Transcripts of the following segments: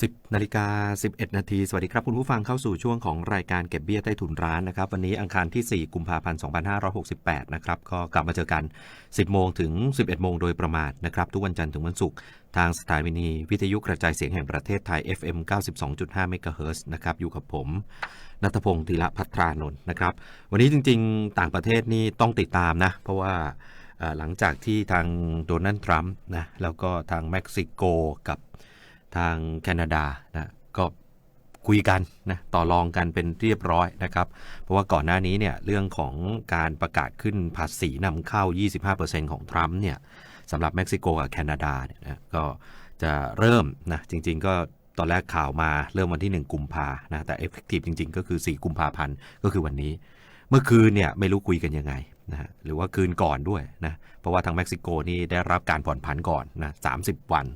10นาฬิกา11 นาทีสวัสดีครับ คุณผู้ฟังเข้าสู่ช่วงของรายการเก็บเบี้ยใต้ถุนร้านนะครับ วันนี้อังคารที่ 4 กุมภาพันธ์ 2568 นะครับ ก็กลับมาเจอกัน 10 โมงถึง 11 โมงโดยประมาณนะครับ ทุกวันจันทร์ถึงวันศุกร์ทางสถานีวิทยุกระจายเสียงแห่งประเทศไทย FM 92.5เมกะเฮิรตซ์นะครับ อยู่กับผมนัทพงศ์ธีระพัทรานนท์นะครับ วันนี้จริง ๆ ต่างประเทศนี่ต้องติดตามนะ เพราะว่าหลังจากที่ทางโดนัลด์ทรัมป์นะแล้วก็ทางเม็กซิโกกับ ทางแคนาดานะก็คุยกันนะต่อรองกันเป็นเรียบร้อยนะครับ เพราะว่าก่อนหน้านี้เนี่ยเรื่องของการประกาศขึ้นภาษีนำเข้า 25%ของทรัมป์เนี่ยสำหรับเม็กซิโกกับแคนาดาเนี่ยนะก็จะเริ่มนะจริง ๆ ก็ตอนแรกข่าวมาเริ่มวันที่ 1 กุมภานะแต่ effective จริง ๆ ก็คือ 4 กุมภาพันธ์ก็คือวันนี้ เมื่อคืนเนี่ยไม่รู้คุยกันยังไงนะฮะหรือว่าคืนก่อนด้วยนะเพราะว่าทางเม็กซิโกนี่ได้รับการผ่อนผันก่อนนะ30 วัน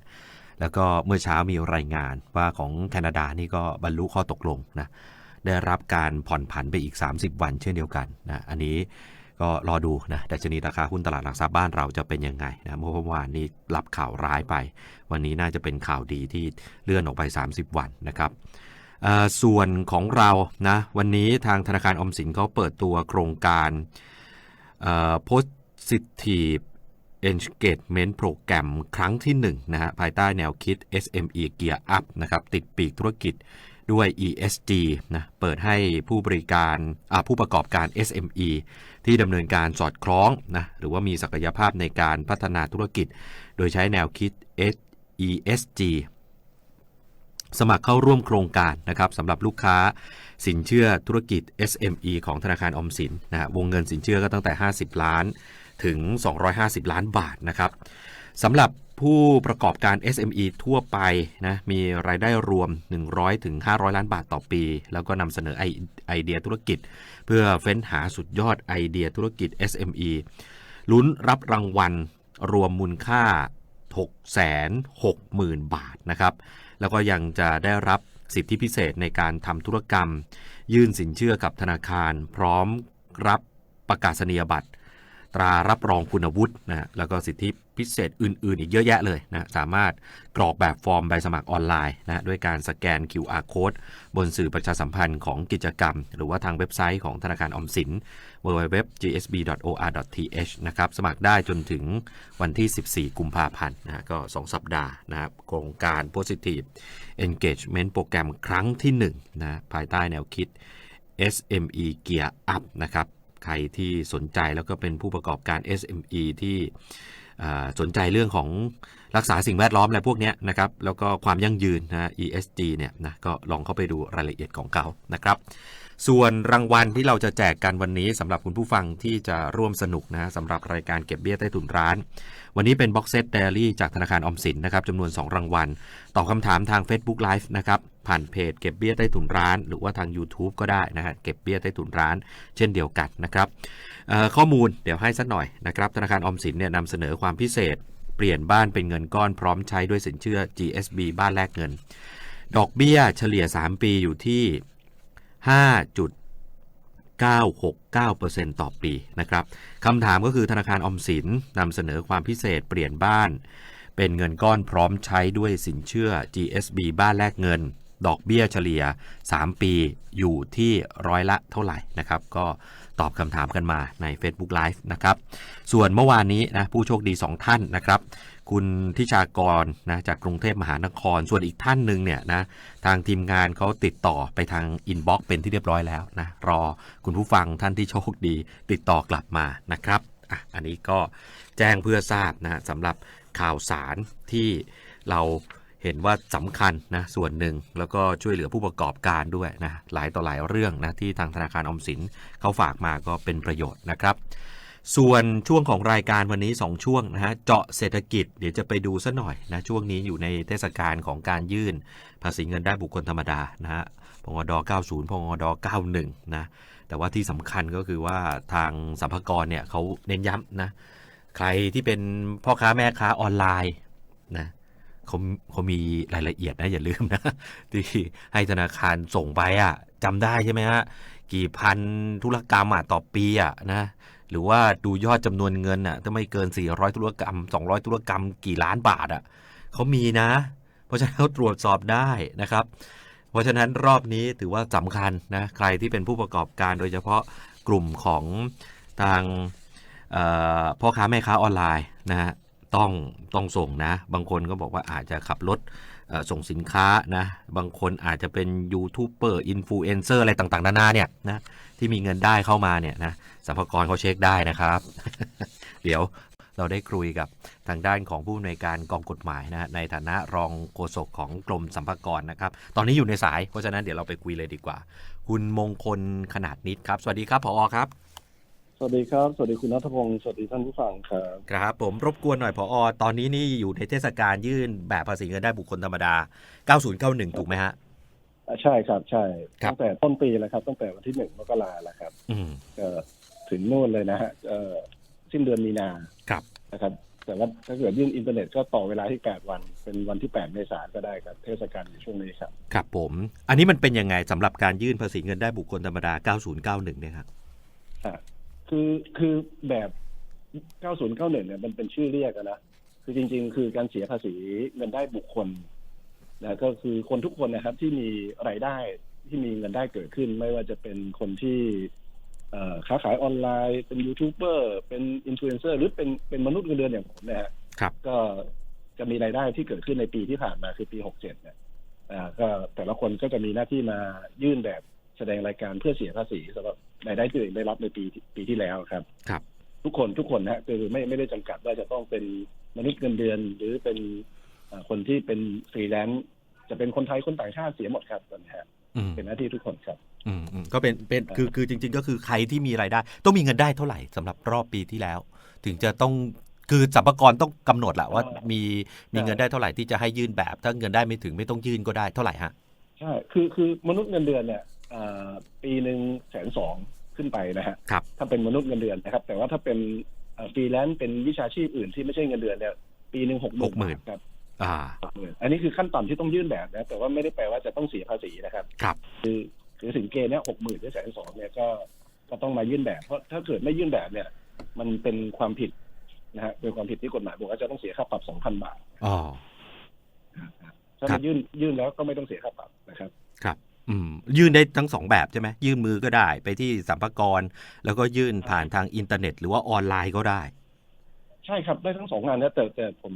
แล้วก็เมื่อเช้ามีรายงานว่าของแคนาดานี่ก็บรรลุข้อตกลงนะได้รับการผ่อนผันไปอีก 30 วันเช่นเดียวกันนะอันนี้ก็รอดูนะดัชนีราคาหุ้นตลาดหลักทรัพย์บ้านเราจะเป็นยังไงนะเมื่อวานนี้รับข่าวร้ายไป วันนี้น่าจะเป็นข่าวดีที่เลื่อนออกไป 30 วันนะครับส่วนของเรานะวันนี้ทางธนาคารออมสินเขาเปิดตัวโครงการ positive engagement program ครั้งที่1นะฮะภายใต้แนวคิด SME Gear Up นะครับติดปีกธุรกิจด้วย ESG นะเปิดให้ผู้บริการผู้ประกอบการ SME ที่ดำเนินการสอดคล้องนะหรือว่ามีศักยภาพในการพัฒนาธุรกิจ โดยใช้แนวคิด ESG สมัครเข้าร่วมโครงการนะครับสำหรับลูกค้าสินเชื่อธุรกิจ SME ของธนาคารอมสินนะฮะวงเงินสินเชื่อก็ตั้งแต่ 50 ล้าน ถึง 250 ล้านบาทนะครับสำหรับผู้ประกอบการ SME ทั่วไปนะมีรายได้รวม100ถึง500 ล้านบาทต่อปี แล้วก็นำเสนอไอไอเดียธุรกิจ เพื่อเฟ้นหาสุดยอดไอเดียธุรกิจ SME ลุ้นรับรางวัลรวมมูลค่า 660,000 บาทนะครับ แล้วก็ยังจะได้รับสิทธิพิเศษในการทำธุรกรรม ยื่นสินเชื่อกับธนาคาร พร้อมรับประกาศนียบัตร ตรารับรองคุณวุฒินะแล้วก็สิทธิพิเศษอื่น ๆ อีกเยอะแยะเลยนะสามารถกรอกแบบฟอร์มใบสมัครออนไลน์นะด้วยการสแกน QR code บนสื่อประชาสัมพันธ์ของกิจกรรม หรือว่าทางเว็บไซต์ของธนาคารออมสิน www.gsb.or.th นะครับสมัครได้จนถึงวันที่ 14 กุมภาพันธ์นะก็ 2 สัปดาห์นะครับโครงการ Positive Engagement โปรแกรมครั้งที่1นะภายใต้แนวคิด SME Gear Up นะครับ ใครที่สนใจแล้วก็เป็นผู้ประกอบการ SME ที่สนใจเรื่องของรักษาสิ่งแวดล้อมอะไรพวกนี้นะครับ แล้วก็ความยั่งยืนนะ ESG เนี่ยนะก็ลองเข้าไปดูรายละเอียดของเขานะครับ ส่วนรางวัลที่เราจะแจกกันวันนี้สำหรับคุณผู้ฟังที่จะร่วมสนุกนะสำหรับรายการเก็บเบี้ยใต้ถุนร้าน วันนี้เป็นบ็อกเซตเดลี่จากธนาคารออมสินนะครับจำนวน 2 รางวัลตอบคำถามทาง Facebook Live นะครับ ผ่านเพจเก็บเบี้ยใต้ถุนร้าน หรือว่าทาง YouTube ก็ได้นะฮะเก็บเบี้ยใต้ถุนร้าน เช่นเดียวกันนะครับข้อมูลเดี๋ยวให้สักหน่อยนะครับธนาคารออมสินเนี่ยนำเสนอความพิเศษ เปลี่ยนบ้านเป็นเงินก้อนพร้อมใช้ด้วยสินเชื่อ GSB บ้านแลกเงิน ดอกเบี้ยเฉลี่ย 3 ปีอยู่ที่ 5.969%ต่อปีนะครับคำถามก็คือธนาคารออมสินนำเสนอความพิเศษเปลี่ยนบ้าน เป็นเงินก้อนพร้อมใช้ด้วยสินเชื่อ GSB บ้านแลกเงิน ดอกเบี้ยเฉลี่ย 3 ปีอยู่ที่ร้อยละเท่าไหร่นะครับ ก็ตอบคำถามกันมาใน Facebook Live นะครับ ส่วนเมื่อวานนี้นะผู้โชคดี 2 ท่านนะครับ คุณทิชากรนะจากกรุงเทพมหานคร ส่วนอีกท่านหนึ่งเนี่ยนะทางทีมงานเขาติดต่อไปทางอินบ็อกซ์เป็นที่เรียบร้อยแล้วนะรอคุณผู้ฟังท่านที่โชคดี ติดต่อกลับมานะครับอะอันนี้ก็แจ้งเพื่อทราบนะสำหรับข่าวสารที่เรา เห็นว่าสำคัญนะส่วนหนึ่งแล้วก็ช่วยเหลือผู้ประกอบการด้วยนะหลายต่อหลายเรื่องนะที่ทางธนาคารอมสินเขาฝากมาก็เป็นประโยชน์นะครับ ส่วนช่วงของรายการวันนี้ 2 ช่วงนะฮะเจาะเศรษฐกิจเดี๋ยวจะไปดูซะหน่อยนะช่วงนี้อยู่ในเทศกาลของการยื่น ภาษีเงินได้บุคคลธรรมดานะฮะพงอด90พงอด91นะแต่ว่าที่สำคัญก็คือว่าทางสัมภากรเนี่ยเขาเน้นย้ำนะใครที่เป็นพ่อค้าแม่ค้าออนไลน์นะ เขาเขามีรายละเอียดนะอย่าลืมนะที่ให้ธนาคารส่งไปอะจำได้ใช่ไหมฮะกี่พันธุรกรรมอะต่อปีอะนะหรือว่าดูยอดจำนวนเงินอะถ้าไม่เกิน 400 ธุรกรรม 200 ธุรกรรมกี่ล้านบาทอะเขามีนะ เพราะฉะนั้นเขาตรวจสอบได้นะครับ เพราะฉะนั้นรอบนี้ถือว่าสำคัญนะใครที่เป็นผู้ประกอบการโดยเฉพาะกลุ่มของทางพ่อค้าแม่ค้าออนไลน์นะฮะ ต้องต้องส่งนะ บางคนก็บอกว่าอาจจะขับรถส่งสินค้านะบางคนอาจจะเป็นยูทูบเบอร์อินฟลูเอนเซอร์อะไรต่างๆ นานาเนี่ยนะที่มีเงินได้เข้ามาเนี่ยนะสรรพากรเขาเช็คได้นะครับ เดี๋ยวเราได้คุยกับทางด้านของผู้อำนวยการกองกฎหมายนะในฐานะรองโฆษกของกรมสรรพากรนะครับ ตอนนี้อยู่ในสายเพราะฉะนั้นเดี๋ยวเราไปคุยเลยดีกว่า คุณมงคลขนาดนิดครับ สวัสดีครับผอครับ สวัสดีครับ สวัสดีคุณนัทพงศ์สวัสดีท่านผู้ฟังครับครับ ผมรบกวนหน่อยผอตอนนี้นี่อยู่ในเทศกาลยื่นแบบภาษีเงินได้บุคคลธรรมดา 9091 ถูกไหมฮะอ่าใช่ครับ ใช่ครับตั้งแต่ต้นปีแล้วครับ ตั้งแต่วันที่หนึ่งมกราแล้วครับอืมก็ถึงนู่นเลยนะฮะเอ่อสิ้นเดือนมีนาครับนะครับ แต่ว่าถ้าเกิดยื่นอินเทอร์เน็ตก็ต่อเวลาที่แปดวัน เป็นวันที่แปดเมษายนก็ได้ครับ เทศกาลในช่วงนี้ครับ ครับผม อันนี้มันเป็นยังไงสำหรับการยื่นภาษีเงินได้บุคคลธรรมดา 9091 เนี่ยครับอ่า คือคือแบบ 9091 เนี่ยมันเป็นชื่อเรียกอะนะ คือจริง ๆ คือการเสียภาษีเงินได้บุคคลนะก็คือคนทุกคนนะครับที่มีรายได้ที่มีเงินได้เกิดขึ้น ไม่ว่าจะเป็นคนที่เอ่อค้าขายออนไลน์ เป็นยูทูบเบอร์เป็นอินฟลูเอนเซอร์หรือเป็นเป็นมนุษย์เงินเดือนอย่างผมเนะฮะครับก็จะมีรายได้ที่เกิดขึ้นในปีที่ผ่านมาคือปี 67 เนี่ยอ่าก็แต่ละคนก็จะมีหน้าที่มายื่นแบบ แสดงรายการเพื่อเสียภาษีสำหรับรายได้ที่ตัวเองได้รับในปีปีที่แล้วครับ ครับ ทุกคนทุกคนนะฮะคือไม่ไม่ได้จำกัดว่าจะต้องเป็นมนุษย์เงินเดือน หรือเป็นเอ่อคนที่เป็นฟรีแลนซ์จะเป็นคนไทยคนต่างชาติเสียหมดครับตอนนี้ฮะอืมเป็นหน้าที่ทุกคนครับอืมอืมก็เป็นเป็นคือคือจริง ๆ ก็คือใครที่มีรายได้ ต้องมีเงินได้เท่าไหร่สำหรับรอบปีที่แล้ว ถึงจะต้องคือสรรพากรต้องกำหนดแหละว่าอ่ามีมีมีเงินได้เท่าไหร่ที่จะให้ยื่นแบบ ถ้าเงินได้ไม่ถึงไม่ต้องยื่นก็ได้เท่าไหร่ฮะใช่คือคือมนุษย์เงินเดือนเนี่ยอ่าปีหนึ่งแสนสองขึ้นไปนะฮะครับถ้าเป็นมนุษย์เงินเดือนนะครับ แต่ว่าถ้าเป็นฟรีแลนซ์เป็นวิชาชีพอื่นที่ไม่ใช่เงินเดือนเนี่ยปีหนึ่งหกหมื่น60,000ครับอ่าหกหมื่นอันนี้คือขั้นต่ำที่ต้องยื่นแบบนะแต่ว่าไม่ได้แปลว่าจะต้องเสียภาษีนะครับ ครับ คือคือถึงเกณฑ์เนี่ยหกหมื่นหรือแสนสองเนี่ยก็ก็ต้องมายื่นแบบ เพราะถ้าเกิดไม่ยื่นแบบเนี่ย มันเป็นความผิดนะฮะเป็นความผิดที่กฎหมายบอกว่าจะต้องเสียค่าปรับสองพันบาทอ๋อถ้าครัมาบยื่นยื่นแล้วก็ไม่ต้องเสียค่าปรับนะครับ ครับอืม ยื่นได้ทั้งสองแบบใช่ไหมยื่นมือก็ได้ไปที่สัมภากร แล้วก็ยื่นผ่านทางอินเทอร์เน็ต หรือว่าออนไลน์ก็ได้ ใช่ครับได้ทั้งสองงานนะแต่แต่ผม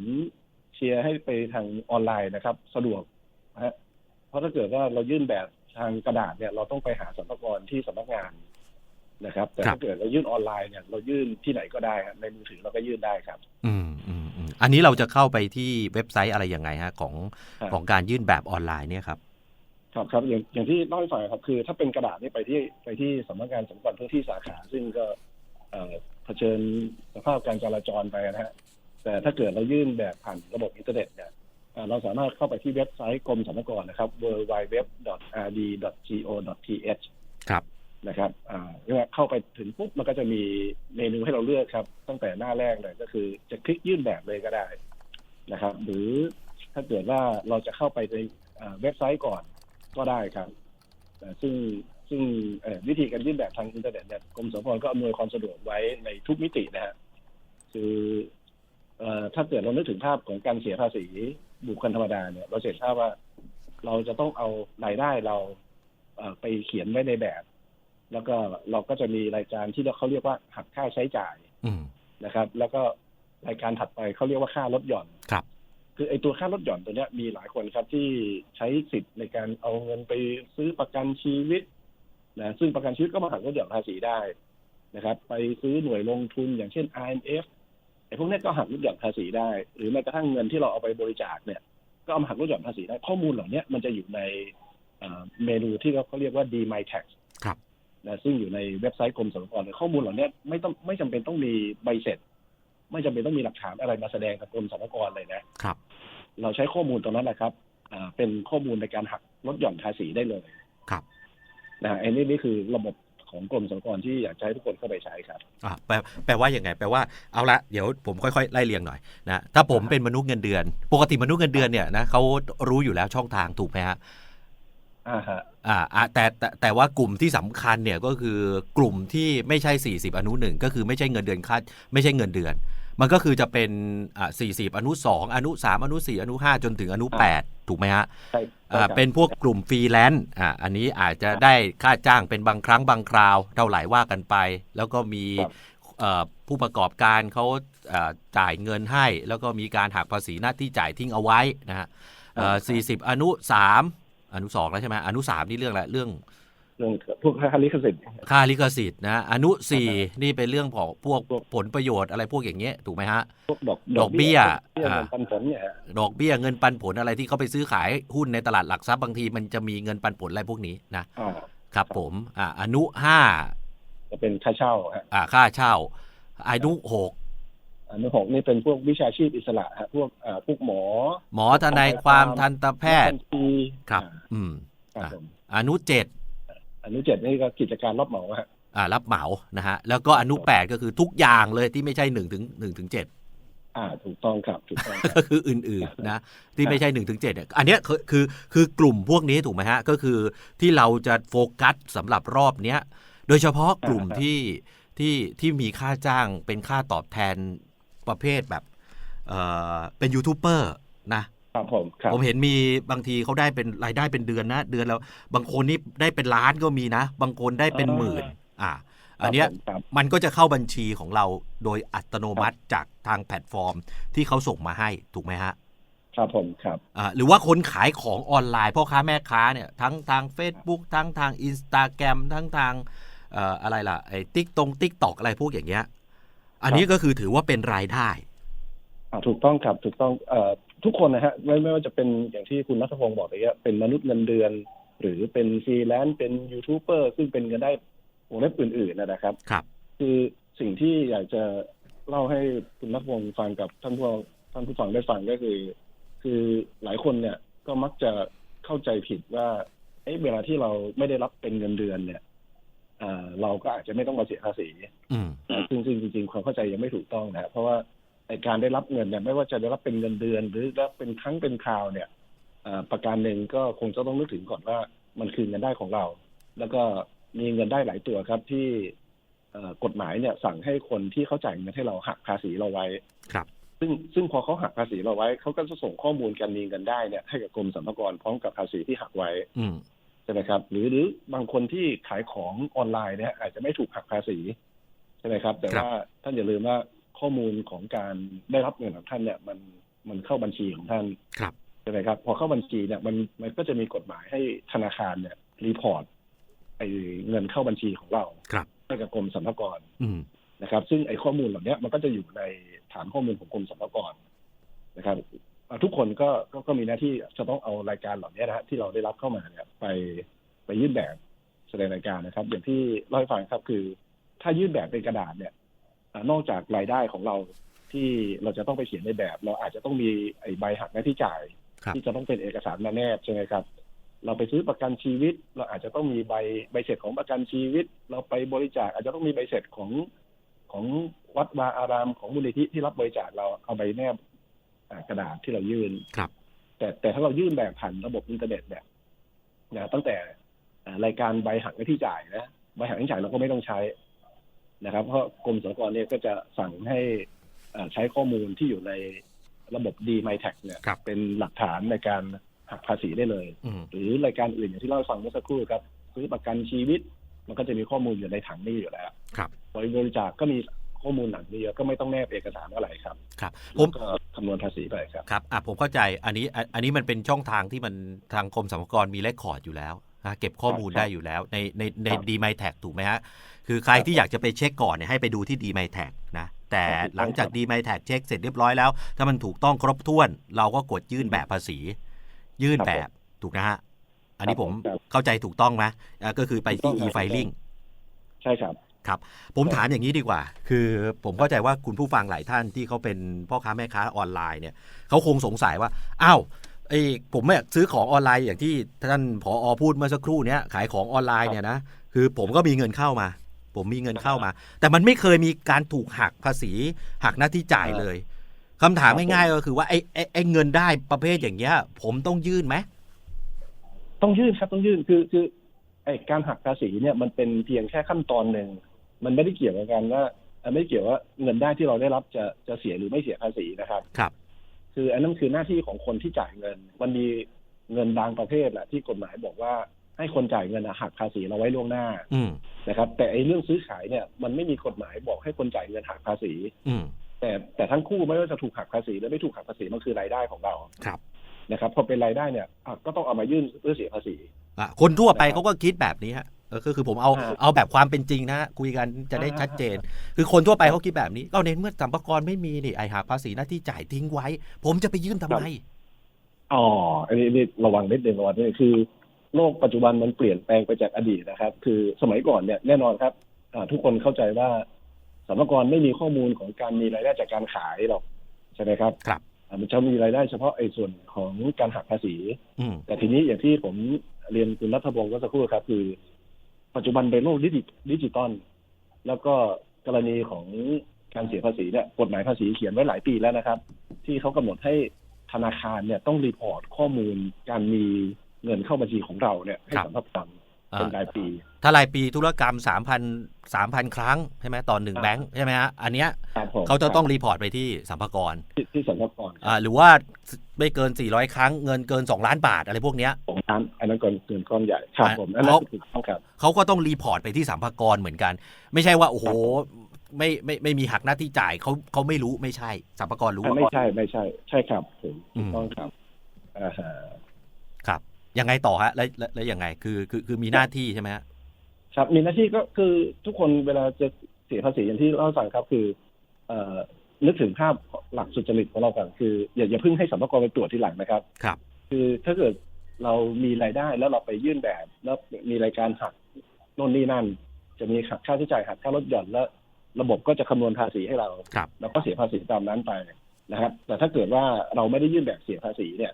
เชียร์ให้ไปทางออนไลน์นะครับ สะดวกนะฮะเพราะถ้าเกิดว่าเรายื่นแบบทางกระดาษเนี่ย เราต้องไปหาสัมภากรที่สำนักงานนะครับ แต่ครับถ้าเกิดเรายื่นออนไลน์เนี่ยเรายื่นที่ไหนก็ได้ครับในมือถือเราก็ยื่นได้ครับอืมอืมอืมอันนี้เราจะเข้าไปที่เว็บไซต์อะไรยังไงฮะ ของครับของการยื่นแบบออนไลน์เนี่ยครับ ครับครับอย่างอย่างที่เล่าให้ฟังครับคือ ถ้าเป็นกระดาษนี่ไปที่ไปที่สำนักงานสำนักงานพื้นที่สาขา ซึ่งก็เอ่อเผชิญสภาพการจราจรไปนะฮะแต่ถ้าเกิดเรายื่นแบบผ่านระบบอินเทอร์เน็ตเนี่ยเอ่อเราสามารถเข้าไปที่เว็บไซต์กรมสรรพากรนะครับ www.rd.go.th ครับนะครับอ่าเมื่อเข้าไปถึงปุ๊บมันก็จะมีเมนูให้เราเลือกครับ ตั้งแต่หน้าแรกเลยก็คือจะคลิกยื่นแบบเลยก็ได้นะครับ หรือถ้าเกิดว่าเราจะเข้าไปในอ่าเว็บไซต์ก่อน ก็ได้ครับอ่าซึ่งซึ่งเอ่อวิธีการยื่นแบบทางอินเทอร์เน็ตเนี่ยกรมสรรพากรก็อำนวยความสะดวกไว้ในทุกมิตินะฮะคือเอ่อถ้าเกิดเรานึกถึงภาพของการเสียภาษีบุคคลธรรมดาเนี่ยเราจะเห็นภาพว่าเราจะต้องเอารายได้เราเอ่อไปเขียนไว้ในแบบ แล้วก็เราก็จะมีรายการที่เขาเรียกว่าหักค่าใช้จ่ายอืมนะครับ แล้วก็รายการถัดไปเขาเรียกว่าค่าลดหย่อนครับ คือไอ้ตัวค่าลดหย่อนตัวเนี้ยมีหลายคนครับที่ใช้สิทธิ์ในการเอาเงินไปซื้อประกันชีวิตนะซึ่งประกันชีวิตก็มาหักลดหย่อนภาษีได้นะครับ ไปซื้อหน่วยลงทุนอย่างเช่น IMF ไอ้พวกนี้ก็หักลดหย่อนภาษีได้ หรือแม้กระทั่งเงินที่เราเอาไปบริจาคเนี่ย ก็เอามาหักลดหย่อนภาษีได้ ข้อมูลเหล่านี้มันจะอยู่ในเมนูที่เขาเรียกว่า DMyTax ครับนะซึ่งอยู่ในเว็บไซต์กรมสรรพากรข้อมูลเหล่านี้ไม่ต้องไม่จำเป็นต้องมีใบเสร็จ ไม่จำเป็นต้องมีหลักฐานอะไรมาแสดงกับกรมสรรพากรเลยนะครับ เราใช้ข้อมูลตรงนั้นแหละครับอ่าเป็นข้อมูลในการหักลดหย่อนภาษีได้เลยครับนะฮะอันนี้นี่คือระบบของกรมสรรพากรที่อยากจะให้ทุกคนเข้าไปใช้ครับอ่าแปลแปลว่าอย่างไง แปลว่าเอาละเดี๋ยวผมค่อยๆไล่เรียงหน่อยนะถ้าผมเป็นมนุษย์เงินเดือน ปกติมนุษย์เงินเดือนเนี่ยนะเขารู้อยู่แล้วช่องทางถูกไหมฮะ อ่าฮะอ่าอ่าแต่แต่แต่ว่ากลุ่มที่สำคัญเนี่ยก็คือกลุ่มที่ไม่ใช่ 40 อนุหนึ่งก็คือไม่ใช่เงินเดือนค่าไม่ใช่เงินเดือน มันก็คือจะเป็นอ่า40 อนุ 2 อนุ 3 อนุ 4 อนุ 5 จนถึงอนุ 8 ถูกไหมฮะใช่อ่าใช่ครับเป็นพวกกลุ่มฟรีแลนซ์อ่าอันนี้อาจจะได้ค่าจ้างเป็นบางครั้งบางคราวเท่าไหร่ว่ากันไป แล้วก็มีครับเอ่อผู้ประกอบการเขาเอ่อจ่ายเงินให้ แล้วก็มีการหักภาษีหน้าที่จ่ายทิ้งเอาไว้นะฮะเอ่อ40 อนุ3อนุ2แล้วใช่ไหมอนุ3นี่เรื่องอะไรเรื่องเรื่องพวกค่าลิขสิทธิ์ค่าลิขสิทธิ์นะอนุ4นี่เป็นเรื่องของพวกผลประโยชน์อะไรพวกอย่างเงี้ยถูกไหมฮะพวกดอกดอกเบี้ยเบี้ยอ่าเงินปันผลเนี่ยฮะดอกเบี้ยเงินปันผลอะไรที่เขาไปซื้อขายหุ้นในตลาดหลักทรัพย์บางทีมันจะมีเงินปันผลอะไรพวกนี้นะอ่าครับผมอ่าอนุห้าจะเป็นค่าเช่าฮะอ่าค่าเช่าอนุหก อันที่หกนี่เป็นพวกวิชาชีพอิสระฮะพวกอ่าพวกหมอ หมอทนายความทันตแพทย์บัญชีครับอ่าอืมครับผมอนุเจ็ดอนุเจ็ดนี่ก็กิจการรับเหมาฮะอ่ารับเหมานะฮะแล้วก็อนุแปดก็คือทุกอย่างเลยที่ไม่ใช่หนึ่งถึงหนึ่งถึงเจ็ดอ่าถูกต้องครับถูกต้องครับก็คืออื่นๆนะที่ไม่ใช่1นถึงเเนี่ยอันเนี้ยคือคือคือกลุ่มพวกนี้ถูกไหมฮะก็คือที่เราจะโฟกัสสำหรับรอบเนี้ยโดยเฉพาะกลุ่มอ่าครับที่ที่ที่มีค่าจ้างเป็นค่าตอบแทน ประเภทแบบเอ่อเป็นยูทูบเบอร์นะครับผมครับผมเห็นมีบางทีเขาได้เป็นรายได้เป็นเดือนนะ เดือนแล้วบางคนนี่ได้เป็นล้านก็มีนะ บางคนได้เป็นหมื่น อ่า อันเนี้ยครับมันก็จะเข้าบัญชีของเราโดยอัตโนมัติจากทางแพลตฟอร์มที่เขาส่งมาให้ถูกไหมฮะครับผมครับอ่าหรือว่าคนขายของออนไลน์พ่อค้าแม่ค้าเนี่ยทั้งทาง Facebook ทั้งทาง Instagram ทั้งทางเอ่ออะไรล่ะไอ้ติ๊กตรงติ๊กตอกอะไรพวกอย่างเงี้ย อันนี้ก็คือถือว่าเป็นรายได้อ่าถูกต้องครับถูกต้องเอ่อทุกคนนะฮะไม่ไม่ว่าจะเป็นอย่างที่คุณนัทพงศ์บอกไปว่าเป็นมนุษย์เงินเดือน หรือเป็นฟรีแลนซ์เป็นยูทูบเบอร์ซึ่งเป็นเงินได้วงเล็บอื่นๆนะครับครับ คือสิ่งที่อยากจะเล่าให้คุณนัทพงศ์ฟังกับท่านผู้ท่านผู้ฟังได้ฟังก็คือ คือหลายคนเนี่ยก็มักจะเข้าใจผิดว่าเอ๊ะเวลาที่เราไม่ได้รับเป็นเงินเดือนเนี่ยอ่า เราก็อาจจะไม่ต้องมาเสียภาษีอืมนะซึ่งซึ่งจริงๆความเข้าใจยังไม่ถูกต้องนะเพราะว่าในการได้รับเงินเนี่ยไม่ว่าจะได้รับเป็นเงินเดือน หรือได้รับเป็นครั้งเป็นคราวเนี่ยอ่าประการหนึ่งก็คงจะต้องนึกถึงก่อนว่ามันคือเงินได้ของเรา แล้วก็มีเงินได้หลายตัวครับที่เอ่อกฎหมายเนี่ยสั่งให้คนที่เขาจ่ายเงินให้เราหักภาษีเราไว้ครับ ซึ่งซึ่งพอเขาหักภาษีเราไว้เขาก็จะส่งข้อมูลการมีเงินได้เนี่ยให้กับกรมสรรพากรพร้อมกับภาษีที่หักไว้อืมใช่ไหมครับหรือหรือบางคนที่ขายของออนไลน์เนี่ยอาจจะไม่ถูกหักภาษีใช่ไหมครับ แต่ครับว่าท่านอย่าลืมว่าข้อมูลของการได้รับเงินของท่านเนี่ย มันมันเข้าบัญชีของท่านครับใช่ไหมครับ พอเข้าบัญชีเนี่ยมันมันก็จะมีกฎหมายให้ธนาคารเนี่ย รีพอร์ตไอ้เงินเข้าบัญชีของเราครับให้กับกรมสรรพากรอืมนะครับ ซึ่งไอ้ข้อมูลเหล่านี้มันก็จะอยู่ในฐานข้อมูลของกรมสรรพากรนะครับอ่า ทุกคนก็ก็ก็มีหน้าที่จะต้องเอารายการเหล่านี้นะฮะที่เราได้รับเข้ามาเนี่ยไปไปยื่นแบบแสดงรายการนะครับ อย่างที่เล่าให้ฟังครับคือ ถ้ายื่นแบบเป็นกระดาษเนี่ยอ่านอกจากรายได้ของเราที่เราจะต้องไปเขียนในแบบ เราอาจจะต้องมีไอ้ใบหักหน้าที่จ่ายครับที่จะต้องเป็นเอกสารมาแนบใช่ไหมครับ เราไปซื้อประกันชีวิต เราอาจจะต้องมีใบใบเสร็จของประกันชีวิต เราไปบริจาคอาจจะต้องมีใบเสร็จของของวัดวาอารามของมูลนิธิที่รับบริจาคเราเอาใบแนบอ่า กระดาษที่เรายื่นครับ แต่แต่ถ้าเรายื่นแบบผ่านระบบอินเทอร์เน็ตเนี่ยนะตั้งแต่อ่ารายการใบหักหน้าที่จ่ายนะใบหักหน้าที่จ่ายเราก็ไม่ต้องใช้นะครับ เพราะกรมสรรพากรเนี่ยก็จะสั่งให้อ่าใช้ข้อมูลที่อยู่ในระบบ d m y t a x เนี่ยครับเป็นหลักฐานในการหักภาษีได้เลยอืมหรือรายการอื่นอย่างที่เล่าให้ฟังเมื่อสักครู่ครับซื้อประกันชีวิต มันก็จะมีข้อมูลอยู่ในถังนี้อยู่แล้วครับบริจาคก็มี ข้อมูลหนังนี้เยอะก็ไม่ต้องแนบเอกสารอะไรครับครับผแล้วมก็คำนวณภาษีไปครับครับอะผมเข้าใจอันนี้อันอันนี้มันเป็นช่องทางที่มันทางกรมสรรพากรมีเลคคอร์ดอยู่แล้วนะเก็บข้อมูลครับได้อยู่แล้วในในในครับดีไมแท็กถูกไหมฮะคือใครครับที่อยากจะไปเช็คก่อนเนี่ยให้ไปดูที่ดีไมแท็กนะแต่ครับถูกต้องหลังจากครับดีไมแท็กเช็คเสร็จเรียบร้อยแล้ว ถ้ามันถูกต้องครบถ้วน เราก็กดยื่นแบบภาษี ยื่นครับแบบถูกนะฮะอันนี้ครับผมครับเข้าใจถูกต้องไหมอะก็คือไปถูกต้ที่องครับ e-filing ใช่ครับ ครับผมครับถามอย่างนี้ดีกว่า คือผมเข้าใจว่าคุณผู้ฟังหลายท่านที่เขาเป็นพ่อค้าแม่ค้าออนไลน์เนี่ยเขาคงสงสัยว่าอ้าวไอ้ผมเนี่ยซื้อของออนไลน์อย่างที่ท่านผออพูดเมื่อสักครู่เนี้ยขายของออนไลน์เนี่ยนะคือผมก็มีเงินเข้ามา ผมมีเงินเข้ามา แต่มันไม่เคยมีการถูกหักภาษีหักหน้าที่จ่ายเลยคำถามครับผมง่ายๆก็คือว่าไอ้ไอ้ไอ้เงินได้ประเภทอย่างเงี้ย ผมต้องยื่นไหมต้องยื่นครับต้องยื่นคือคือไอ้การหักภาษีเนี่ยมันเป็นเพียงแค่ขั้นตอนหนึ่ง มันไม่ได้เกี่ยวกับการว่าอะไม่เกี่ยวว่าเงินได้ที่เราได้รับจะจะเสียหรือไม่เสียภาษีนะครับ ครับ คืออันนั้นคือหน้าที่ของคนที่จ่ายเงิน มันมีเงินบางประเภทแหละที่กฎหมายบอกว่าให้คนจ่ายเงินอะหักภาษีเราไว้ล่วงหน้าอืมนะครับ แต่ไอ้เรื่องซื้อขายเนี่ย มันไม่มีกฎหมายบอกให้คนจ่ายเงินหักภาษีอืมแต่แต่ทั้งคู่ไม่ว่าจะถูกหักภาษีหรือไม่ถูกหักภาษีมันคือรายได้ของเราครับนะครับพอเป็นรายได้เนี่ยอะก็ต้องเอามายื่นเพื่อเสียภาษีอะคนทั่วไปนะครับเขาก็คิดแบบนี้ฮะเออ ก็คือผมเอาอ่าเอาแบบความเป็นจริงนะฮะคุยกันจะได้อ่าชัดเจน คือคนทั่วไปเขาคิดแบบนี้ก็เน้นเมื่อสัมภาระไม่มีนี่ไอหักภาษีหน้าที่จ่ายทิ้งไว้ ผมจะไปยื่นทำไมอ๋ออันนี้นี่ระวังนิดนึงระวังนิดนึงคือ โลกปัจจุบันมันเปลี่ยนแปลงไปจากอดีตนะครับ คือสมัยก่อนเนี่ยแน่นอนครับอ่าทุกคนเข้าใจว่าสรรพากรไม่มีข้อมูลของการมีรายได้จากการขายหรอกใช่ไหมครับครับอ่ามันจะมีรายได้เฉพาะไอ้ส่วนของการหักภาษีอืมแต่ทีนี้อย่างที่ผมเรียนคุณรัฐพงศ์ก็สักครู่ครับ คือ ปัจจุบันเป็นโลกดิจิดิจิตอลแล้วก็กรณีของการเสียภาษีเนี่ยกฎหมายภาษีเขียนไว้หลายปีแล้วนะครับ ที่เขากำหนดให้ธนาคารเนี่ยต้องรีพอร์ตข้อมูลการมีเงินเข้าบัญชีของเราเนี่ยให้ครับสัมภาระอ่า เป็นรายปี ถ้ารายปีธุรกรรมสามพันสามพันครั้งใช่ไหมต่อหนึ่งครับแบงค์ใช่ไหมฮะอันเนี้ยครับผมเขาจะต้องรีพอร์ตไปที่สัมภากรที่ที่สัมภาระอ่าหรือว่าไม่เกิน400ครั้งเงินเกิน2ล้านบาทอะไรพวกเนี้ยของร้านอันนั้นก่อนเกินก้อนใหญ่ครับอ่าผมอันนั้นเขาถูกต้องครับเขาก็ต้องรีพอร์ตไปที่สัมภากรเหมือนกัน ไม่ใช่ว่าโอ้โหไม่ไม่ไม่มีหักหน้าที่จ่ายเขาเขาไม่รู้ไม่ใช่สัมภากรรู้อ่าไม่ใช่ไม่ใช่ ใช่ครับผมอืถูกมต้องครับอ่าฮะครับ ยังไงต่อฮะแล้วแล้วแล้วยังไงคือคือคือมีหน้าที่ใช่ไหมฮะครับ มีหน้าที่ก็คือทุกคนเวลาจะเสียภาษีอย่างที่เล่าให้ฟังครับ คือ เอ่อนึกถึงภาพหลักสุจริตของเราก่อนคืออย่าอย่าเพิ่งให้สัมภาระไปตรวจทีหลังนะครับ ครับ คือถ้าเกิดเรามีรายได้แล้วเราไปยื่นแบบ แล้วมีรายการหักโน่นนี่นั่น จะมีหักค่าใช้จ่ายหักค่ารถหย่อนแล้ว ระบบก็จะคำนวณภาษีให้เราครับ แล้วก็เสียภาษีตามนั้นไปนะครับ แต่ถ้าเกิดว่าเราไม่ได้ยื่นแบบเสียภาษีเนี่ย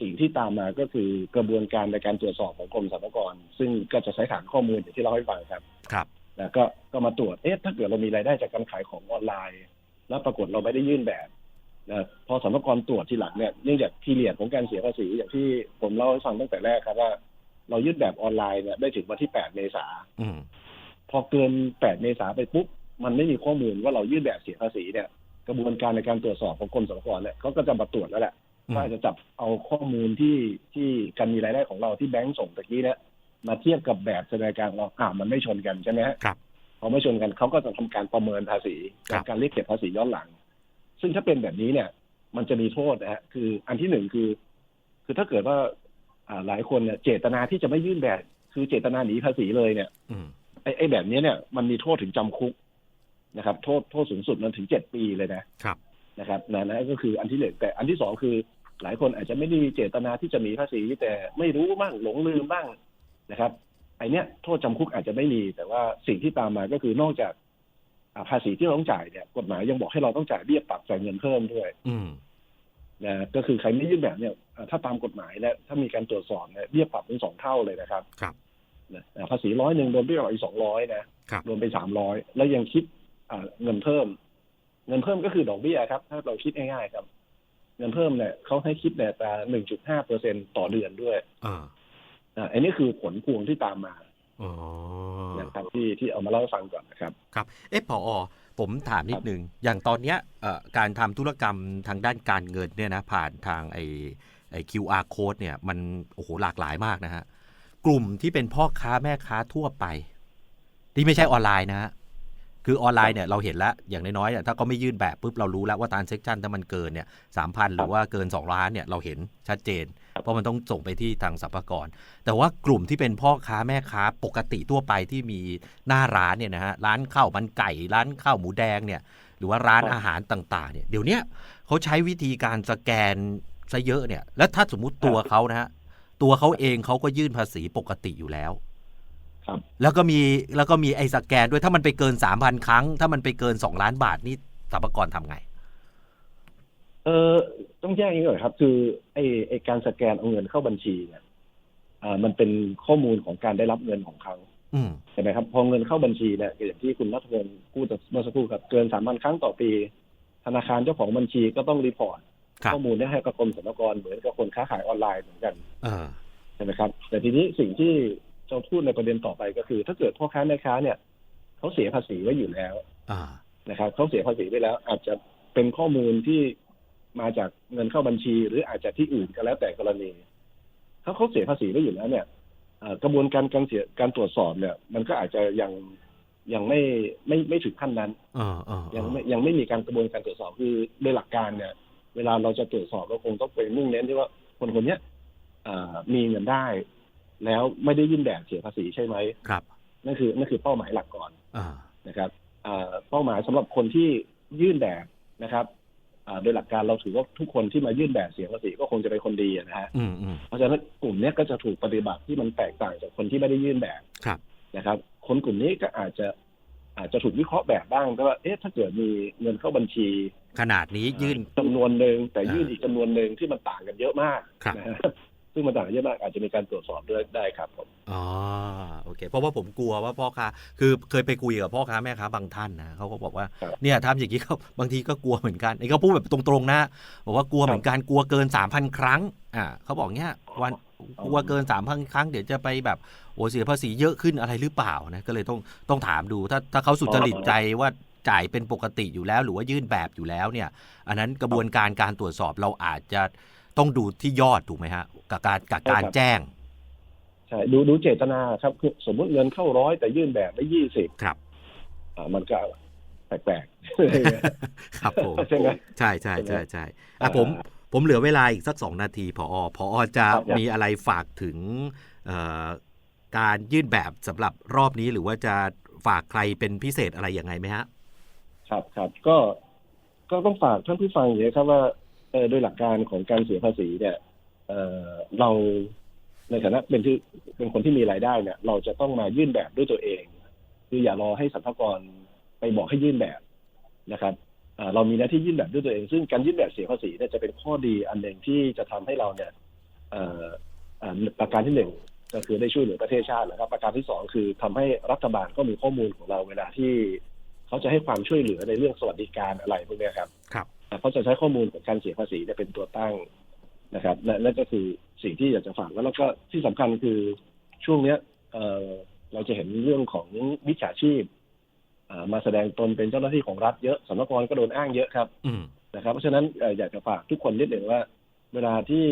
สิ่งที่ตามมาก็คือกระบวนการในการตรวจสอบของกรมสรรพากร ซึ่งก็จะใช้ฐานข้อมูลอย่างที่เราให้ฟังครับ ครับแล้วก็ก็มาตรวจเอ๊ะถ้าเกิดเรามีรายได้จากการขายของออนไลน์ แล้วปรากฏเราไม่ได้ยื่นแบบนะพอสรรพากรตรวจทีหลังเนี่ยเนื่องจากพีเรียดของการเสียภาษีอย่างที่ผมเล่าให้ฟังตั้งแต่แรกครับว่า เรายื่นแบบออนไลน์เนี่ยได้ถึงวันที่ 8 เมษาอืมพอเกิน 8 เมษาไปปุ๊บมันไม่มีข้อมูลว่าเรายื่นแบบเสียภาษีเนี่ย กระบวนการในการตรวจสอบของกรมสรรพากรเนี่ยเขาก็จะมาตรวจแล้วแหละ อืมว่าจะจับเอาข้อมูลที่ที่การมีรายได้ของเราที่แบงก์ส่งตะกี้เนี่ยมาเทียบกับแบบแสดงการของเราอ่ามันไม่ชนกันใช่ไหมฮะครับพอไม่ชนกันเขาก็จะทำการประเมินภาษีครับการเรียกเก็บภาษีย้อนหลัง ซึ่งถ้าเป็นแบบนี้เนี่ย มันจะมีโทษนะฮะคืออันที่หนึ่งคือ คือถ้าเกิดว่าอ่าหลายคนเนี่ยเจตนาที่จะไม่ยื่นแบบ คือเจตนาหนีภาษีเลยเนี่ยอืมไอ้ไอ้แบบนี้เนี่ย มันมีโทษถึงจำคุกนะครับ โทษโทษสูงสุดมันถึงเจ็ดปีเลยนะครับนะครับนะนะก็คืออันที่หนึ่งแต่อันที่สองคือ หลายคนอาจจะไม่ได้มีเจตนาที่จะหนีภาษี แต่ไม่รู้บ้างหลงลืมบ้างนะครับไอเนี้ยโทษจำคุกอาจจะไม่มี แต่ว่าสิ่งที่ตามมาก็คือนอกจากอ่าภาษีที่เราต้องจ่ายเนี่ย กฎหมายยังบอกให้เราต้องจ่ายเบี้ยปรับจ่ายเงินเพิ่มด้วย อืมนะก็คือใครไม่ยื่นแบบเนี่ยอ่าถ้าตามกฎหมายและถ้ามีการตรวจสอบเนี่ยเบี้ยปรับเป็นสองเท่าเลยนะครับ ครับนะอ่าภาษีร้อยหนึ่งโดนเบี้ยปรับอีกสองร้อยนะครับรวมเป็นสามร้อยแล้วยังคิดอ่าเงินเพิ่ม เงินเพิ่มก็คือดอกเบี้ยครับ ถ้าเราคิดง่ายๆครับ เงินเพิ่มเนี่ยเขาให้คิดในอัตราหนึ่งจุดห้าเปอร์เซ็นต่อเดือนด้วย อ่าอ่าอันนี้คือผลพวงที่ตามมาอ๋อนะครับที่ที่เอามาเล่าให้ฟังก่อนนะครับ ครับ เอ๊ะพอผมถามนิดนึง อย่างตอนเนี้ยเอ่อการทำธุรกรรมทางด้านการเงินเนี่ยนะผ่านทางไอ้ไอ้ QR code เนี่ยมันโอ้โหหลากหลายมากนะฮะ กลุ่มที่เป็นพ่อค้าแม่ค้าทั่วไป ที่ไม่ใช่ออนไลน์นะฮะ คือออนไลน์เนี่ยเราเห็นแล้วอย่างน้อยๆอะถ้าเขาไม่ยื่นแบบปุ๊บเรารู้แล้วว่าตามเซ็กชันถ้ามันเกินเนี่ยสามพันหรือว่าเกิน 2 ล้านเนี่ยเราเห็นชัดเจน เพราะมันต้องส่งไปที่ทางสรรพากร แต่ว่ากลุ่มที่เป็นพ่อค้าแม่ค้าปกติทั่วไปที่มีหน้าร้านเนี่ยนะฮะร้านข้าวมันไก่ร้านข้าวหมูแดงเนี่ยหรือว่าร้านครับอาหารต่าง ๆเนี่ยเดี๋ยวเนี้ยเขาใช้วิธีการสแกนซะเยอะเนี่ยแล้วถ้าสมมุติตัวเขานะฮะตัวเขาเองเขาก็ยื่นภาษีปกติอยู่แล้วครับ แล้วก็มีแล้วก็มีไอ้สแกนด้วยถ้ามันไปเกินสามพันครั้ง ถ้ามันไปเกินสองล้านบาทนี่สรรพากรทำไง เออต้องแยกอย่างนี้ก่อนครับ คือไอ้ไอ้การสแกนเอาเงินเข้าบัญชีเนี่ยอ่ามันเป็นข้อมูลของการได้รับเงินของเขาอืมใช่ไหมครับ พอเงินเข้าบัญชีเนี่ยอย่างที่คุณรัฐพลพูดเมื่อสักครู่ครับ เกินสามพันครั้งต่อปี ธนาคารเจ้าของบัญชีก็ต้องรีพอร์ตครับข้อมูลได้ให้กับกรมสรรพากรเหมือนกับคนค้าขายออนไลน์เหมือนกันเออใช่ไหมครับ แต่ทีนี้สิ่งที่ จะพูดในประเด็นต่อไปก็คือ ถ้าเกิดพ่อค้าแม่ค้าเนี่ยเขาเสียภาษีไว้อยู่แล้ว อ่านะครับเขาเสียภาษีไปแล้ว อาจจะเป็นข้อมูลที่มาจากเงินเข้าบัญชี หรืออาจจะที่อื่นก็แล้วแต่กรณีถ้าเขาเสียภาษีไปอยู่แล้วเนี่ยเอ่อกระบวนการการเสียการตรวจสอบเนี่ย มันก็อาจจะยังยังไม่ไม่ไม่ถึงขั้นนั้นเออเออเออยังไม่ยังไม่มีการกระบวนการตรวจสอบคือโดยหลักการเนี่ย เวลาเราจะตรวจสอบเราคงต้องไปมุ่งเน้นที่ว่าคนคนเนี้ยเอ่อมีเงินได้ แล้วไม่ได้ยื่นแบบเสียภาษีใช่ไหมครับนั่นคือนั่นคือเป้าหมายหลักก่อนอ่านะครับเอ่อเป้าหมายสำหรับคนที่ยื่นแบบนะครับอ่าโดยหลักการเราถือว่าทุกคนที่มายื่นแบบเสียภาษีก็คงจะเป็นคนดีอะนะฮะอืมอืมเพราะฉะนั้นกลุ่มเนี้ยก็จะถูกปฏิบัติที่มันแตกต่างจากคนที่ไม่ได้ยื่นแบบครับนะครับ คนกลุ่มนี้ก็อาจจะอาจจะถูกวิเคราะห์แบบบ้างแต่ว่าเอ๊ะถ้าเกิดมีเงินเข้าบัญชี ขนาดนี้ยื่นจำนวนหนึ่งแต่ยื่นอ่าอีกจำนวนหนึ่งที่มันต่างกันเยอะมากครับนะฮะ ซึ่งมันต่างกันเยอะมากอาจจะมีการตรวจสอบด้วยได้ครับผมอ๋อโอเค เพราะว่าผมกลัวว่าพ่อค้าคือเคยไปคุยกับพ่อค้าแม่ค้าบางท่านนะเขาก็บอกว่าครับเนี่ยทำอย่างนี้เขาบางทีก็กลัวเหมือนกันไอ้เขาพูดแบบตรงๆนะบอกว่ากลัวเหมือนกันกลัวเกินสามพันครั้งอ่าเขาบอกเนี้ยวันกลัวเกินสามพันครั้งเดี๋ยวจะไปแบบโอ้เสียภาษีเยอะขึ้นอะไรหรือเปล่านะก็เลยต้องต้องถามดูถ้าถ้าเขาสุจริตใจว่าจ่ายเป็นปกติอยู่แล้ว หรือว่ายื่นแบบอยู่แล้วเนี่ย อันนั้นกระบวนการการตรวจสอบเราอาจจะ ต้องดูที่ยอดถูกไหมฮะกับการกับการแจ้งใช่ดูดูเจตนาครับคือสมมุติเงินเข้าร้อยแต่ยื่นแบบได้ยี่สิบครับ อ่ามันก็แปลกครับผมๆใช่ไหมใช่ใช่ใช่ใช่อะอ่าผมผมเหลือเวลาอีกสักสองนาทีพอพอจะครับมีอะไรฝากถึงเอ่อการยื่นแบบสำหรับรอบนี้หรือว่าจะฝากใครเป็นพิเศษอะไรยังไงไหมฮะ ครับครับก็ก็ต้องฝากท่านผู้ฟังอย่างนี้ครับว่าเอ่อ โดยหลักการของการเสียภาษีเนี่ยเเราในฐานะเป็นที่เป็นคนที่มีรายได้เนี่ย เราจะต้องมายื่นแบบด้วยตัวเอง คืออย่ารอให้สรรพากรไปบอกให้ยื่นแบบนะครับเรามีหน้าที่ยื่นแบบด้วยตัวเอง ซึ่งการยื่นแบบเสียภาษีเนี่ยจะเป็นข้อดีอันหนึ่งที่จะทำให้เราเนี่ยประการที่หนึ่งก็คือได้ช่วยเหลือประเทศชาตินะครับ ประการที่สองคือทำให้รัฐบาลก็มีข้อมูลของเราเวลาที่เขาจะให้ความช่วยเหลือในเรื่องสวัสดิการอะไรพวกนี้ครับครับ เขาจะใช้ข้อมูลของการเสียภาษีเนี่ยเป็นตัวตั้งนะครับ และนั่นก็คือสิ่งที่อยากจะฝากแล้วแล้วก็ที่สำคัญคือช่วงเนี้ยเอ่อเราจะเห็นเรื่องของมิจฉาชีพอ่ามาแสดงตนเป็นเจ้าหน้าที่ของรัฐเยอะสำนักงานก็โดนอ้างเยอะครับอืมนะครับ เพราะฉะนั้นเอ่ออยากจะฝากทุกคนนิดหนึ่งว่า เวลาที่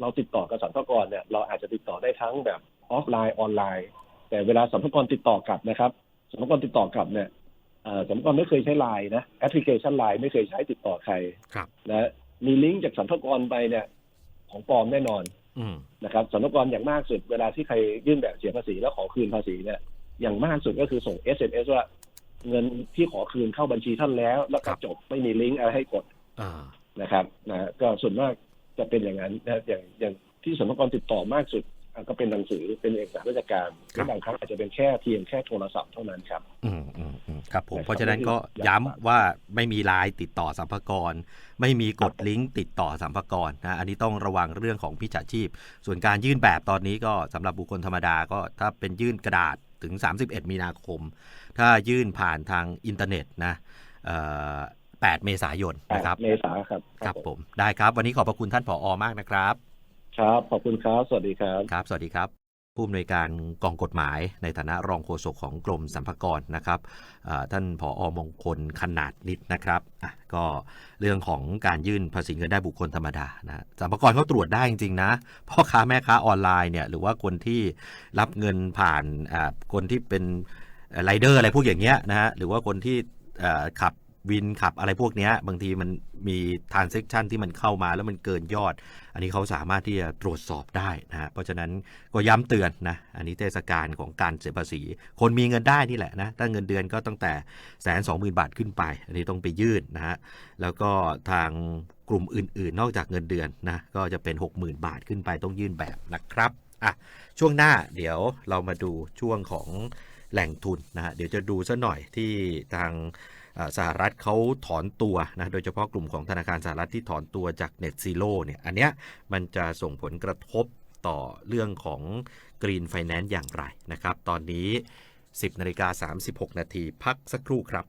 เราติดต่อกับสรรพากรเนี่ยเราอาจจะติดต่อได้ทั้งแบบออฟไลน์ออนไลน์ แต่เวลาสรรพากรติดต่อกลับนะครับสรรพากรติดต่อกลับเนี่ยเอ่อ สรรพากรไม่เคยใช้ไลน์นะแอปพลิเคชันไลน์ไม่เคยใช้ติดต่อใครครับนะมีลิงก์จากสรรพากรไปเนี่ย ของปลอมแน่นอนอืมนะครับสรรพากรอย่างมากสุดเวลาที่ใครยื่นแบบเสียภาษีแล้วขอคืนภาษีเนี่ยอย่างมากสุดก็คือส่ง SMS ว่าเงินที่ขอคืนเข้าบัญชีท่านแล้ว แล้วก็จบไม่มีลิงก์อะไรให้กดอ่านะครับนะก็ส่วนมากจะเป็นอย่างนั้นนะอย่างอย่างที่สรรพากรติดต่อมากสุดอะ ก็เป็นหนังสือเป็นเอกสารราชการครับและบางครั้งอาจจะเป็นแค่เพียงแค่โทรศัพท์เท่านั้นครับ อืมอืมอืมครับผมนะครับเพราะฉะนั้นก็อยากย้ำฝากว่าไม่มีไลน์ติดต่อสัมภากร ไม่มีกดลิงก์ติดต่อสัมภากรนะอันนี้ต้องระวังเรื่องของพิจฉาชีพ ส่วนการยื่นแบบตอนนี้ก็สำหรับบุคคลธรรมดาก็ถ้าเป็นยื่นกระดาษถึง 31 มีนาคม ถ้ายื่นผ่านทางอินเทอร์เน็ตนะเอ่อ8เมษายนนะครับ เมษาครับ ครับผม ได้ครับ วันนี้ขอบพระคุณท่านผออมากนะครับ ครับ ขอบคุณครับ สวัสดีครับ ครับ สวัสดีครับ ผู้อำนวยการกองกฎหมายในฐานะรองโฆษกของกรมสรรพากรนะครับท่านผออมงคลขนาดนิดนะครับก็เรื่องของการยื่นภาษีเงินได้บุคคลธรรมดานะสรรพากรเขาตรวจได้จริงๆนะพ่อค้าแม่ค้าออนไลน์เนี่ยหรือว่าคนที่รับเงินผ่านคนที่เป็นไรเดอร์อะไรพวกอย่างเงี้ยนะฮะหรือว่าคนที่ขับ วินขับอะไรพวกนี้บางทีมันมีทรานเซ็คชันที่มันเข้ามาแล้วมันเกินยอด อันนี้เขาสามารถที่จะตรวจสอบได้นะฮะเพราะฉะนั้นก็ย้ำเตือนนะอันนี้เทศกาลของการเสียภาษี คนมีเงินได้นี่แหละนะถ้าเงินเดือนก็ตั้งแต่แสนสองหมื่นบาทขึ้นไป อันนี้ต้องไปยื่นนะฮะแล้วก็ทางกลุ่มอื่น ๆ นอกจากเงินเดือนนะก็จะเป็น 60,000 บาทขึ้นไปต้องยื่นแบบนะครับอะช่วงหน้าเดี๋ยวเรามาดูช่วงของแหล่งทุนนะฮะเดี๋ยวจะดูซะหน่อยที่ทาง สหรัฐเขาถอนตัวนะโดยเฉพาะกลุ่มของธนาคารสหรัฐที่ถอนตัวจาก Net Zero เนี่ยอันเนี้ยมันจะส่งผลกระทบต่อเรื่องของ Green Finance อย่างไรนะครับ ตอนนี้ 10นาฬิกา36 นาทีพักสักครู่ครับ